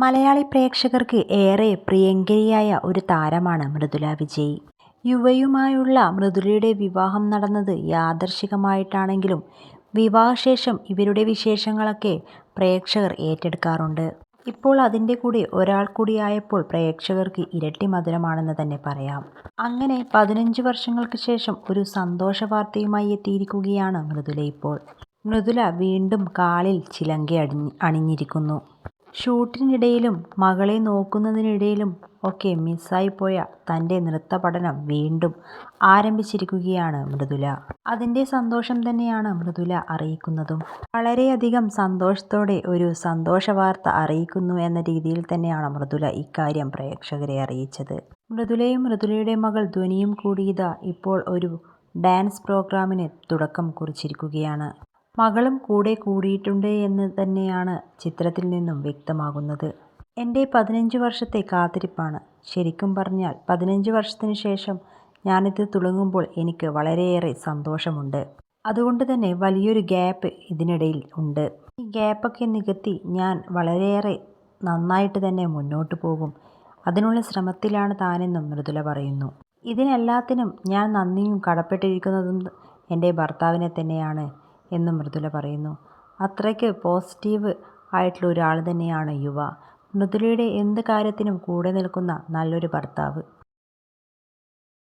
മലയാളി പ്രേക്ഷകർക്ക് ഏറെ പ്രിയങ്കരിയായ ഒരു താരമാണ് മൃദുല വിജയ്. യുവയുമായുള്ള മൃദുലയുടെ വിവാഹം നടന്നത് യാദർശികമായിട്ടാണെങ്കിലും വിവാഹശേഷം ഇവരുടെ വിശേഷങ്ങളൊക്കെ പ്രേക്ഷകർ ഏറ്റെടുക്കാറുണ്ട്. ഇപ്പോൾ അതിന്റെ കൂടെ ഒരാൾ കൂടിയായപ്പോൾ പ്രേക്ഷകർക്ക് ഇരട്ടി മധുരമാണെന്ന് തന്നെ പറയാം. അങ്ങനെ പതിനഞ്ച് വർഷങ്ങൾക്ക് ശേഷം ഒരു സന്തോഷ വാർത്തയുമായി എത്തിയിരിക്കുകയാണ് മൃദുല ഇപ്പോൾ. മൃദുല വീണ്ടും കാലിൽ ചിലങ്ക അണിഞ്ഞിരിക്കുന്നു. ഷൂട്ടിനിടയിലും മകളെ നോക്കുന്നതിനിടയിലും ഒക്കെ മിസ്സായി പോയ തന്റെ നൃത്ത പഠനം വീണ്ടും ആരംഭിച്ചിരിക്കുകയാണ് മൃദുല. അതിന്റെ സന്തോഷം തന്നെയാണ് മൃദുല അറിയിക്കുന്നതും. വളരെയധികം സന്തോഷത്തോടെ ഒരു സന്തോഷ വാർത്ത അറിയിക്കുന്നു എന്ന രീതിയിൽ തന്നെയാണ് മൃദുല ഇക്കാര്യം പ്രേക്ഷകരെ അറിയിച്ചത്. മൃദുലയും മൃദുലയുടെ മകൾ ധ്വനിയും കൂടിയിതാ ഇപ്പോൾ ഒരു ഡാൻസ് പ്രോഗ്രാമിന് തുടക്കം കുറിച്ചിരിക്കുകയാണ്. മകളും കൂടെ കൂടിയിട്ടുണ്ട് എന്ന് തന്നെയാണ് ചിത്രത്തിൽ നിന്നും വ്യക്തമാകുന്നത്. എന്റെ പതിനഞ്ച് വർഷത്തെ കാത്തിരിപ്പാണ്. ശരിക്കും പറഞ്ഞാൽ പതിനഞ്ച് വർഷത്തിന് ശേഷം ഞാനിത് തുടങ്ങുമ്പോൾ എനിക്ക് വളരെയേറെ സന്തോഷമുണ്ട്. അതുകൊണ്ട് തന്നെ വലിയൊരു ഗ്യാപ്പ് ഇതിനിടയിൽ ഉണ്ട്. ഈ ഗ്യാപ്പൊക്കെ നികത്തി ഞാൻ വളരെയേറെ നന്നായിട്ട് തന്നെ മുന്നോട്ട് പോകും. അതിനുള്ള ശ്രമത്തിലാണ് താനെന്നും മൃദുല പറയുന്നു. ഇതിനെല്ലാത്തിനും ഞാൻ നന്ദിയും കടപ്പെട്ടിരിക്കുന്നതും എന്റെ ഭർത്താവിനെ തന്നെയാണ് എന്നും മൃദുല പറയുന്നു. അത്രയ്ക്ക് പോസിറ്റീവ് ആയിട്ടുള്ള ഒരാൾ തന്നെയാണ് യുവ. മൃദുലയുടെ എന്ത് കാര്യത്തിനും കൂടെ നിൽക്കുന്ന നല്ലൊരു ഭർത്താവ്.